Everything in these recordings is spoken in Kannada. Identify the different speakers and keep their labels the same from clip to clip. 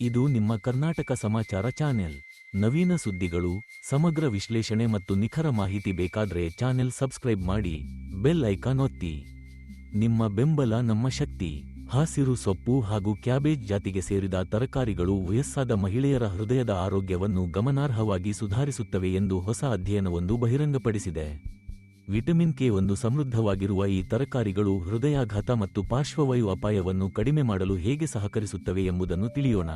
Speaker 1: ಇದು ನಿಮ್ಮ ಕರ್ನಾಟಕ ಸಮಾಚಾರ ಚಾನೆಲ್. ನವೀನ ಸುದ್ದಿಗಳು, ಸಮಗ್ರ ವಿಶ್ಲೇಷಣೆ ಮತ್ತು ನಿಖರ ಮಾಹಿತಿ ಬೇಕಾದ್ರೆ ಚಾನೆಲ್ ಸಬ್ಸ್ಕ್ರೈಬ್ ಮಾಡಿ, ಬೆಲ್ ಐಕಾನ್ ಒತ್ತಿ. ನಿಮ್ಮ ಬೆಂಬಲ, ನಮ್ಮ ಶಕ್ತಿ. ಹಸಿರು, ಸೊಪ್ಪು ಹಾಗೂ ಕ್ಯಾಬೇಜ್ ಜಾತಿಗೆ ಸೇರಿದ ತರಕಾರಿಗಳು ವಯಸ್ಸಾದ ಮಹಿಳೆಯರ ಹೃದಯದ ಆರೋಗ್ಯವನ್ನು ಗಮನಾರ್ಹವಾಗಿ ಸುಧಾರಿಸುತ್ತವೆ ಎಂದು ಹೊಸ ಅಧ್ಯಯನವೊಂದು ಬಹಿರಂಗಪಡಿಸಿದೆ. ವಿಟಮಿನ್ ಕೆ ಒಂದು ಸಮೃದ್ಧವಾಗಿರುವ ಈ ತರಕಾರಿಗಳು ಹೃದಯಾಘಾತ ಮತ್ತು ಪಾರ್ಶ್ವವಾಯು ಅಪಾಯವನ್ನು ಕಡಿಮೆ ಮಾಡಲು ಹೇಗೆ ಸಹಕರಿಸುತ್ತವೆ ಎಂಬುದನ್ನು ತಿಳಿಯೋಣ.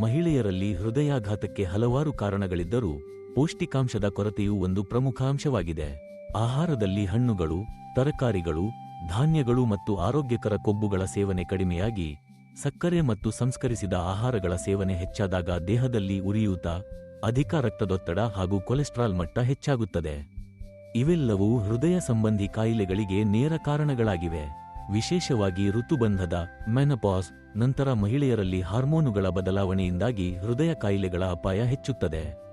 Speaker 1: ಮಹಿಳೆಯರಲ್ಲಿ ಹೃದಯಾಘಾತಕ್ಕೆ ಹಲವಾರು ಕಾರಣಗಳಿದ್ದರೂ ಪೌಷ್ಟಿಕಾಂಶದ ಕೊರತೆಯು ಒಂದು ಪ್ರಮುಖ ಅಂಶವಾಗಿದೆ. ಆಹಾರದಲ್ಲಿ ಹಣ್ಣುಗಳು, ತರಕಾರಿಗಳು, ಧಾನ್ಯಗಳು ಮತ್ತು ಆರೋಗ್ಯಕರ ಕೊಬ್ಬುಗಳ ಸೇವನೆ ಕಡಿಮೆಯಾಗಿ, ಸಕ್ಕರೆ ಮತ್ತು ಸಂಸ್ಕರಿಸಿದ ಆಹಾರಗಳ ಸೇವನೆ ಹೆಚ್ಚಾದಾಗ ದೇಹದಲ್ಲಿ ಉರಿಯೂತ, ಅಧಿಕ ರಕ್ತದೊತ್ತಡ ಹಾಗೂ ಕೊಲೆಸ್ಟ್ರಾಲ್ ಮಟ್ಟ ಹೆಚ್ಚಾಗುತ್ತದೆ. ಇವೆಲ್ಲವೂ ಹೃದಯ ಸಂಬಂಧಿ ಕಾಯಿಲೆಗಳಿಗೆ ನೇರ ಕಾರಣಗಳಾಗಿವೆ. ವಿಶೇಷವಾಗಿ ಋತುಬಂಧದ, ಮೆನಪಾಸ್, ನಂತರ ಮಹಿಳೆಯರಲ್ಲಿ ಹಾರ್ಮೋನುಗಳ ಬದಲಾವಣೆಯಿಂದಾಗಿ ಹೃದಯ ಕಾಯಿಲೆಗಳ ಅಪಾಯ ಹೆಚ್ಚುತ್ತದೆ.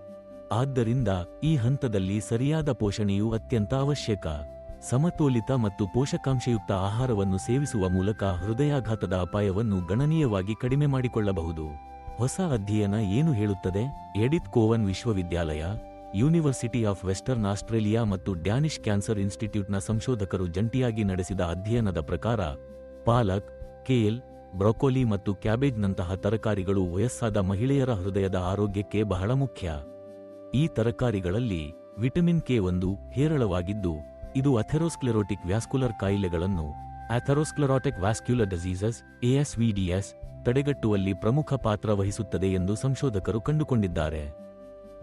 Speaker 1: ಆದ್ದರಿಂದ ಈ ಹಂತದಲ್ಲಿ ಸರಿಯಾದ ಪೋಷಣೆಯು ಅತ್ಯಂತ ಅವಶ್ಯಕ. ಸಮತೋಲಿತ ಮತ್ತು ಪೋಷಕಾಂಶಯುಕ್ತ ಆಹಾರವನ್ನು ಸೇವಿಸುವ ಮೂಲಕ ಹೃದಯಾಘಾತದ ಅಪಾಯವನ್ನು ಗಣನೀಯವಾಗಿ ಕಡಿಮೆ ಮಾಡಿಕೊಳ್ಳಬಹುದು. ಹೊಸ ಅಧ್ಯಯನ ಏನು ಹೇಳುತ್ತದೆ? ಎಡಿತ್ ಕೋವನ್ ವಿಶ್ವವಿದ್ಯಾಲಯ ಯೂನಿವರ್ಸಿಟಿ ಆಫ್ ವೆಸ್ಟರ್ನ್ ಆಸ್ಟ್ರೇಲಿಯಾ ಮತ್ತು ಡ್ಯಾನಿಶ್ ಕ್ಯಾನ್ಸರ್ ಇನ್ಸ್ಟಿಟ್ಯೂಟ್ನ ಸಂಶೋಧಕರು ಜಂಟಿಯಾಗಿ ನಡೆಸಿದ ಅಧ್ಯಯನದ ಪ್ರಕಾರ, ಪಾಲಕ್ ಕೇಲ್ ಬ್ರೊಕೊಲಿ ಮತ್ತು ಕ್ಯಾಬೇಜ್ನಂತಹ ತರಕಾರಿಗಳು ವಯಸ್ಸಾದ ಮಹಿಳೆಯರ ಹೃದಯದ ಆರೋಗ್ಯಕ್ಕೆ ಬಹಳ ಮುಖ್ಯ. ಈ ತರಕಾರಿಗಳಲ್ಲಿ ವಿಟಮಿನ್ ಕೆ ಒಂದು ಹೇರಳವಾಗಿದ್ದು, ಇದು ಅಥೆರೋಸ್ಕ್ಲೆರೋಟಿಕ್ ವ್ಯಾಸ್ಕುಲರ್ ಕಾಯಿಲೆಗಳನ್ನು ಅಥೆರೋಸ್ಕ್ಲೆರೋಟಿಕ್ ವ್ಯಾಸ್ಕ್ಯುಲರ್ ಡಿಸೀಸಸ್ ಎಎಸ್ವಿಡಿಎಸ್ ತಡೆಗಟ್ಟುವಲ್ಲಿ ಪ್ರಮುಖ ಪಾತ್ರ ವಹಿಸುತ್ತದೆ ಎಂದು ಸಂಶೋಧಕರು ಕಂಡುಕೊಂಡಿದ್ದಾರೆ.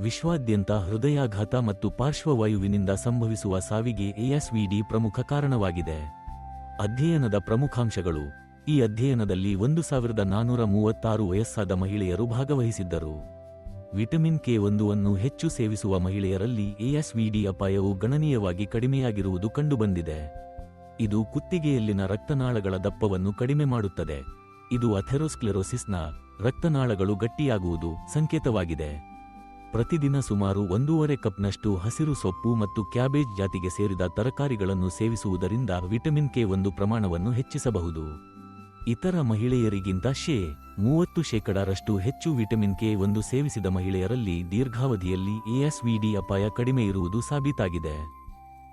Speaker 1: ವಿಶ್ವಾದ್ಯಂತ ಹೃದಯಾಘಾತ ಮತ್ತು ಪಾರ್ಶ್ವವಾಯುವಿನಿಂದ ಸಂಭವಿಸುವ ಸಾವಿಗೆ ಎಎಸ್ವಿಡಿ ಪ್ರಮುಖ ಕಾರಣವಾಗಿದೆ. ಅಧ್ಯಯನದ ಪ್ರಮುಖಾಂಶಗಳು. ಈ ಅಧ್ಯಯನದಲ್ಲಿ ಒಂದು ಸಾವಿರದ ನಾನೂರ ಮೂವತ್ತಾರು ವಯಸ್ಸಾದ ಮಹಿಳೆಯರು ಭಾಗವಹಿಸಿದ್ದರು. ವಿಟಮಿನ್ ಕೆ ಒಂದುವನ್ನು ಹೆಚ್ಚು ಸೇವಿಸುವ ಮಹಿಳೆಯರಲ್ಲಿ ಎಎಸ್ವಿಡಿ ಅಪಾಯವು ಗಣನೀಯವಾಗಿ ಕಡಿಮೆಯಾಗಿರುವುದು ಕಂಡುಬಂದಿದೆ. ಇದು ಕುತ್ತಿಗೆಯಲ್ಲಿನ ರಕ್ತನಾಳಗಳ ದಪ್ಪವನ್ನು ಕಡಿಮೆ ಮಾಡುತ್ತದೆ. ಇದು ಅಥೆರೋಸ್ಕ್ಲೆರೋಸಿಸ್ನ ರಕ್ತನಾಳಗಳು ಗಟ್ಟಿಯಾಗುವುದು ಸಂಕೇತವಾಗಿದೆ. ಪ್ರತಿದಿನ ಸುಮಾರು ಒಂದೂವರೆ ಕಪ್ನಷ್ಟು ಹಸಿರು ಸೊಪ್ಪು ಮತ್ತು ಕ್ಯಾಬೇಜ್ ಜಾತಿಗೆ ಸೇರಿದ ತರಕಾರಿಗಳನ್ನು ಸೇವಿಸುವುದರಿಂದ ವಿಟಮಿನ್ ಕೆ ಒಂದು ಪ್ರಮಾಣವನ್ನು ಹೆಚ್ಚಿಸಬಹುದು. ಇತರ ಮಹಿಳೆಯರಿಗಿಂತ ಶೇ ಮೂವತ್ತು ಶೇಕಡಾರಷ್ಟು ಹೆಚ್ಚು ವಿಟಮಿನ್ ಕೆ ಒಂದು ಸೇವಿಸಿದ ಮಹಿಳೆಯರಲ್ಲಿ ದೀರ್ಘಾವಧಿಯಲ್ಲಿ ಎಎಸ್ವಿಡಿ ಅಪಾಯ ಕಡಿಮೆ ಇರುವುದು ಸಾಬೀತಾಗಿದೆ.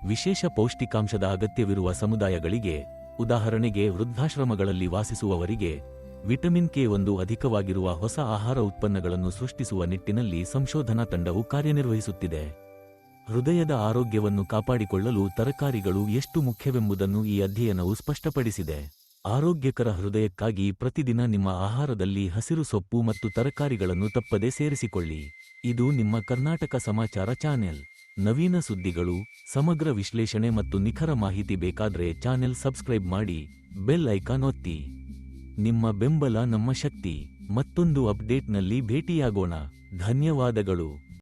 Speaker 1: ವಿಶೇಷ ಪೌಷ್ಟಿಕಾಂಶದ ಅಗತ್ಯವಿರುವ ಸಮುದಾಯಗಳಿಗೆ ಉದಾಹರಣೆಗೆ ವೃದ್ಧಾಶ್ರಮಗಳಲ್ಲಿ ವಾಸಿಸುವವರಿಗೆ ವಿಟಮಿನ್ ಕೆ ಒಂದು ಅಧಿಕವಾಗಿರುವ ಹೊಸ ಆಹಾರ ಉತ್ಪನ್ನಗಳನ್ನು ಸೃಷ್ಟಿಸುವ ನಿಟ್ಟಿನಲ್ಲಿ ಸಂಶೋಧನಾ ತಂಡವು ಕಾರ್ಯನಿರ್ವಹಿಸುತ್ತಿದೆ. ಹೃದಯದ ಆರೋಗ್ಯವನ್ನು ಕಾಪಾಡಿಕೊಳ್ಳಲು ತರಕಾರಿಗಳು ಎಷ್ಟು ಮುಖ್ಯವೆಂಬುದನ್ನು ಈ ಅಧ್ಯಯನವು ಸ್ಪಷ್ಟಪಡಿಸಿದೆ. ಆರೋಗ್ಯಕರ ಹೃದಯಕ್ಕಾಗಿ ಪ್ರತಿದಿನ ನಿಮ್ಮ ಆಹಾರದಲ್ಲಿ ಹಸಿರು ಸೊಪ್ಪು ಮತ್ತು ತರಕಾರಿಗಳನ್ನು ತಪ್ಪದೆ ಸೇರಿಸಿಕೊಳ್ಳಿ. ಇದು ನಿಮ್ಮ ಕರ್ನಾಟಕ ಸಮಾಚಾರ ಚಾನೆಲ್. ನವೀನ ಸುದ್ದಿಗಳು, ಸಮಗ್ರ ವಿಶ್ಲೇಷಣೆ ಮತ್ತು ನಿಖರ ಮಾಹಿತಿ ಬೇಕಾದ್ರೆ ಚಾನೆಲ್ ಸಬ್ಸ್ಕ್ರೈಬ್ ಮಾಡಿ, ಬೆಲ್ ಐಕಾನ್ ಒತ್ತಿ. ನಿಮ್ಮ ಬೆಂಬಲ ನಮ್ಮ ಶಕ್ತಿ ಮತ್ತೊಂದು ಅಪ್ಡೇಟ್ನಲ್ಲಿ ಭೇಟಿಯಾಗೋಣ. ಧನ್ಯವಾದಗಳು.